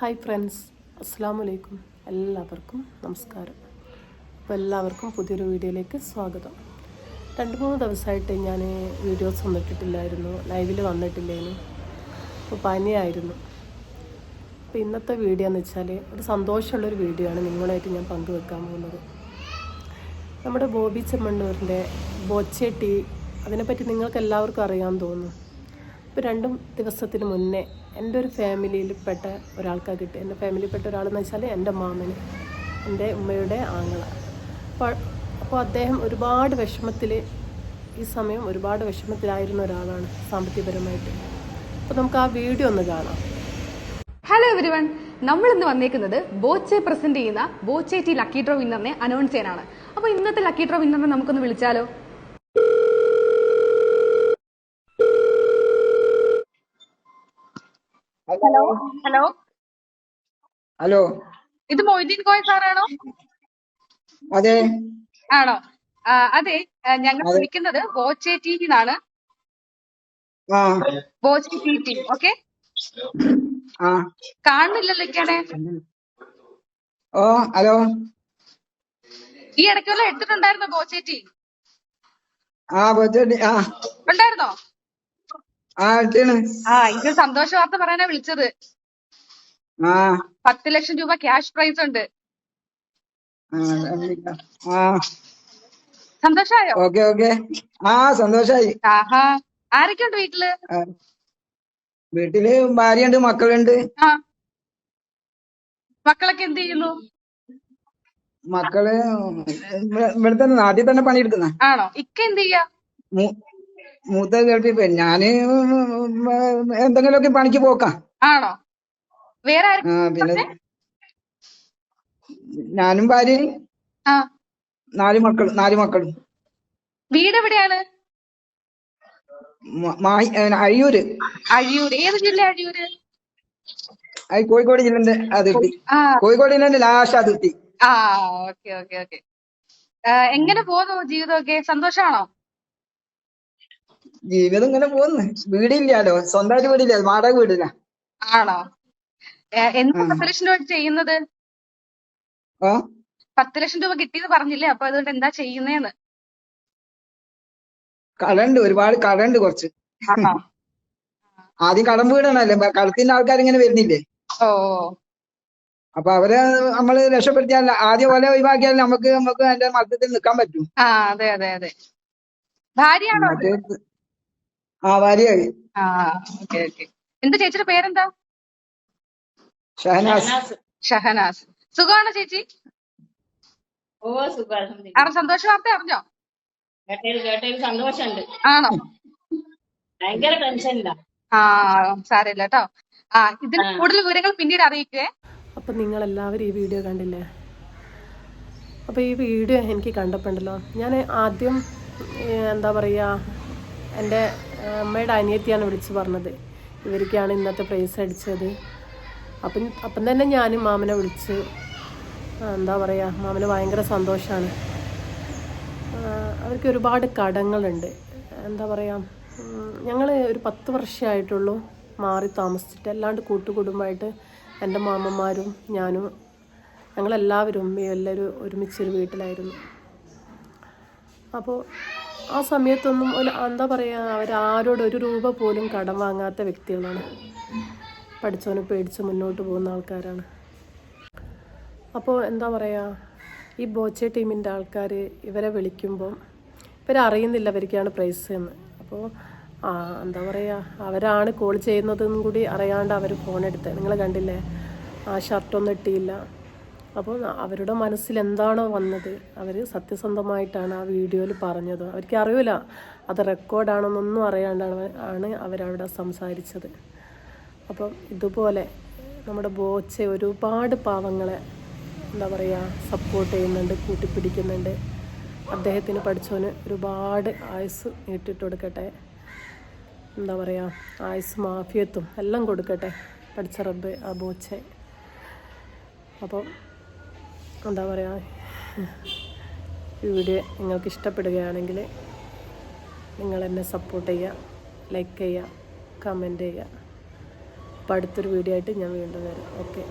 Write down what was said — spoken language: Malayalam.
ഹായ് ഫ്രണ്ട്സ് അസ്സാം വലൈക്കും എല്ലാവർക്കും നമസ്കാരം. അപ്പോൾ എല്ലാവർക്കും പുതിയൊരു വീഡിയോയിലേക്ക് സ്വാഗതം. രണ്ട് മൂന്ന് ദിവസമായിട്ട് ഞാൻ വീഡിയോസ് ഒന്നും ഇട്ടിട്ടില്ലായിരുന്നു ലൈവിൽ വന്നിട്ടില്ലായിരുന്നു അപ്പോൾ പനിയായിരുന്നു. അപ്പോൾ ഇന്നത്തെ വീഡിയോ എന്ന് വെച്ചാൽ ഒരു സന്തോഷമുള്ളൊരു വീഡിയോ ആണ് നിങ്ങളായിട്ട് ഞാൻ പങ്കുവെക്കാൻ പോകുന്നത്. നമ്മുടെ ബോബി ചെമ്മണ്ണൂരിന്റെ ബോച്ചേട്ടി അതിനെപ്പറ്റി നിങ്ങൾക്ക് എല്ലാവർക്കും അറിയാമെന്ന് തോന്നുന്നു. ഇപ്പോൾ രണ്ടും ദിവസത്തിന് മുന്നേ എന്റെ ഒരു ഫാമിലിയിൽപ്പെട്ട ഒരാൾക്കാ കിട്ടി എന്റെ ഫാമിലിയിൽപ്പെട്ട ഒരാളെന്ന് വെച്ചാൽ എന്റെ മാമന് എന്റെ ഉമ്മയുടെ ആങ്ങള. അപ്പോൾ അപ്പോൾ അദ്ദേഹം ഒരുപാട് വിഷമത്തിൽ ഈ സമയം ഒരുപാട് വിഷമത്തിലായിരുന്ന ഒരാളാണ് സാമ്പത്തികപരമായിട്ട്. അപ്പോൾ നമുക്ക് ആ വീഡിയോ ഒന്ന് കാണാം. ഹലോ എവരി വൺ നമ്മൾ ഇന്ന് വന്നേക്കുന്നത് ബോച്ചെ പ്രസന്റ് ചെയ്യുന്ന ബോച്ചെ ടി ലക്കി ഡ്രോ വിന്നറിനെ അനൗൺസ് ചെയ്യാനാണ്. അപ്പോൾ ഇന്നത്തെ ലക്കി ഡ്രോ വിന്നറിനെ നമുക്കൊന്ന് വിളിച്ചാലോ? Hello hello? ഹലോ? ഇത് മൊയ്തീൻ കോയ സാറാണോ? അതെ. ആണോ? അതെ. ഞങ്ങൾ വിളിക്കുന്നത് ബോച്ചെ ടി എന്നാണ് ബോച്ചെ ടി ടി ഓക്കെ? കാണുന്നില്ലല്ലേ ഇക്കാടെ? ഓ ഹലോ? ഈ ഇടയ്ക്കുള്ള എടുത്തിട്ടുണ്ടായിരുന്നോ ബോച്ചെ ടി ആ ബോച്ചേട്ടി ആ. ഉണ്ടായിരുന്നോ? ആ ഇത് സന്തോഷ വാർത്ത പറയാനാ വിളിച്ചത്. പത്ത് ലക്ഷം രൂപ ക്യാഷ് പ്രൈസ് ഉണ്ട്. സന്തോഷായോ? Okay okay. ആ സന്തോഷായി. ആഹാ. ആരൊക്കെയുണ്ട് വീട്ടിൽ. വീട്ടിൽ ഭാര്യയുണ്ട് മക്കളുണ്ട്. മക്കളൊക്കെ എന്ത് ചെയ്യുന്നു? മക്കൾ ഇവിടെ ഇവിടെ തന്നെ നാട്ടിൽ തന്നെ പണിയെടുക്കുന്ന. ആണോ? ഇക്ക എന്ത് ചെയ്യാ? മൂത്ത പോയി ഞാൻ എന്തെങ്കിലുമൊക്കെ പണിക്ക് പോക്കാം. ആണോ? വേറെ ആ പിന്നെ ഞാനും ഭാര്യയും ആ. നാല് മക്കളും നാല് മക്കളും. വീട് എവിടെയാണ്? മ- മായി- ഏ, അഴിയൂര്. അഴിയൂര്. ഏത് ജില്ല അഴിയൂര്? അത് കോഴിക്കോട് ജില്ലന്റെ അതിർത്തി. ആ. കോഴിക്കോട് ജില്ലന്റെ ലാസ്റ്റ് അതിർത്തി. ആ ഓക്കെ ഓക്കെ ഓക്കെ. എങ്ങനെ പോകുന്നു ജീവിതമൊക്കെ? സന്തോഷാണോ? ജീവിതം ഇങ്ങനെ പോകുന്നു. വീടില്ലാലോ? സ്വന്തമായിട്ട് വീടില്ല. വാടക വീടില്ല ആണോ? എന്താ പത്ത് ലക്ഷം രൂപ ചെയ്യുന്നത്? ഓ പത്ത് ലക്ഷം രൂപ കിട്ടിയെന്ന് പറഞ്ഞില്ലേ? അപ്പൊ അതുകൊണ്ട് എന്താ ചെയ്യുന്നേന്ന്? കടണ്ട് ഒരുപാട് കടണ്ട് കുറച്ച്. ആദ്യം കടം വീടണല്ലേ. കടത്തിന്റെ ആൾക്കാർ ഇങ്ങനെ വരുന്നില്ലേ? ഓ അപ്പൊ അവരെ നമ്മൾ രക്ഷപ്പെടുത്തിയാൽ ആദ്യം പോലെ ഒഴിവാക്കിയാൽ നമുക്ക് നമുക്ക് അതിന്റെ മർദ്ദത്തിൽ നിൽക്കാൻ പറ്റും. ആ അതെ അതെ അതെ. ഭാര്യയാണോ ആ ഭാര്യയായി ആ ഓക്കെ ഓക്കെ. എന്താ ചേച്ചിയുടെ പേരെന്താ? ഷഹനാസ്. ഷഹനാസ്. സുഖമാണോ ചേച്ചി? ഓ സുഖം അറിഞ്ഞ സന്തോഷ വാർത്ത അറിഞ്ഞോ? കേട്ടതിൽ കേട്ടതിൽ സന്തോഷമുണ്ട്. ആണോ? ഭയങ്കര ടെൻഷനില്ല ആ സാരമില്ല കേട്ടോ. ആ ഇതിന് കൂടുതൽ വിവരങ്ങൾ പിന്നീട് അറിയിക്കേ. അപ്പം നിങ്ങളെല്ലാവരും ഈ വീഡിയോ കണ്ടില്ലേ? അപ്പോൾ ഈ വീഡിയോ എനിക്ക് കണ്ടപ്പോണ്ടല്ലോ. ഞാൻ ആദ്യം ഏഹ്, എന്താ പറയുക എന്റെ അമ്മയുടെ അനിയത്തിയാണ് വിളിച്ച് പറഞ്ഞത്. ഇവർക്കാണ് ഇന്നത്തെ പ്രൈസ് അടിച്ചത്. അപ്പം അപ്പം തന്നെ ഞാനും മാമനെ വിളിച്ച് എന്താ പറയുക മാമന് ഭയങ്കര സന്തോഷമാണ് അവർക്ക് ഒരുപാട് കടങ്ങളുണ്ട്. എന്താ പറയുക ഞങ്ങൾ ഒരു പത്ത് വർഷമായിട്ടുള്ളൂ മാറി താമസിച്ചിട്ട് അല്ലാണ്ട് കൂട്ടുകുടുംബമായിട്ട് എന്റെ മാമന്മാരും ഞാനും ഞങ്ങളെല്ലാവരും എല്ലാവരും ഒരുമിച്ചൊരു വീട്ടിലായിരുന്നു. അപ്പോൾ ആ സമയത്തൊന്നും ഒരു എന്താ പറയുക അവരാരോട് ഒരു രൂപ പോലും കടം വാങ്ങാത്ത വ്യക്തികളാണ്. പഠിച്ചവനെ പേടിച്ച് മുന്നോട്ട് പോകുന്ന ആൾക്കാരാണ്. അപ്പോൾ എന്താ പറയുക ഈ ബോച്ചെ ടീമിന്റെ ആൾക്കാർ ഇവരെ വിളിക്കുമ്പോൾ ഇവരറിയുന്നില്ല ഇവർക്കാണ് പ്രൈസ് എന്ന്. അപ്പോൾ എന്താ പറയുക അവരാണ് കോൾ ചെയ്യുന്നതെന്നും കൂടി അറിയാണ്ട് അവർ ഫോൺ എടുത്തത് നിങ്ങൾ കണ്ടില്ലേ? ആ ഷർട്ടൊന്നും ഇട്ടിയില്ല. അപ്പോൾ അവരുടെ മനസ്സിൽ എന്താണോ വന്നത് അവർ സത്യസന്ധമായിട്ടാണ് ആ വീഡിയോയിൽ പറഞ്ഞത്. അവർക്ക് അറിയില്ല അത് റെക്കോർഡാണെന്നൊന്നും അറിയാണ്ടാണ് ആണ് അവരവിടെ സംസാരിച്ചത്. അപ്പം ഇതുപോലെ നമ്മുടെ ബോച്ച ഒരുപാട് പാവങ്ങളെ എന്താ പറയുക സപ്പോർട്ട് ചെയ്യുന്നുണ്ട് കൂട്ടിപ്പിടിക്കുന്നുണ്ട്. അദ്ദേഹത്തിന് പഠിച്ചവന് ഒരുപാട് ആയുസ് നീട്ടിട്ട് കൊടുക്കട്ടെ. എന്താ പറയുക ആയുസ് മാഫിയത്തും എല്ലാം കൊടുക്കട്ടെ പഠിച്ച റബ്ബ് ആ ബോച്ചെ. അപ്പം എന്താ പറയുക ഈ വീഡിയോ നിങ്ങൾക്ക് ഇഷ്ടപ്പെടുകയാണെങ്കിൽ നിങ്ങൾ എന്നെ സപ്പോർട്ട് ചെയ്യുക ലൈക്ക് ചെയ്യുക കമന്റ് ചെയ്യുക. അപ്പോൾ അടുത്തൊരു വീഡിയോ ആയിട്ട് ഞാൻ വീണ്ടും വരാം. ഓക്കെ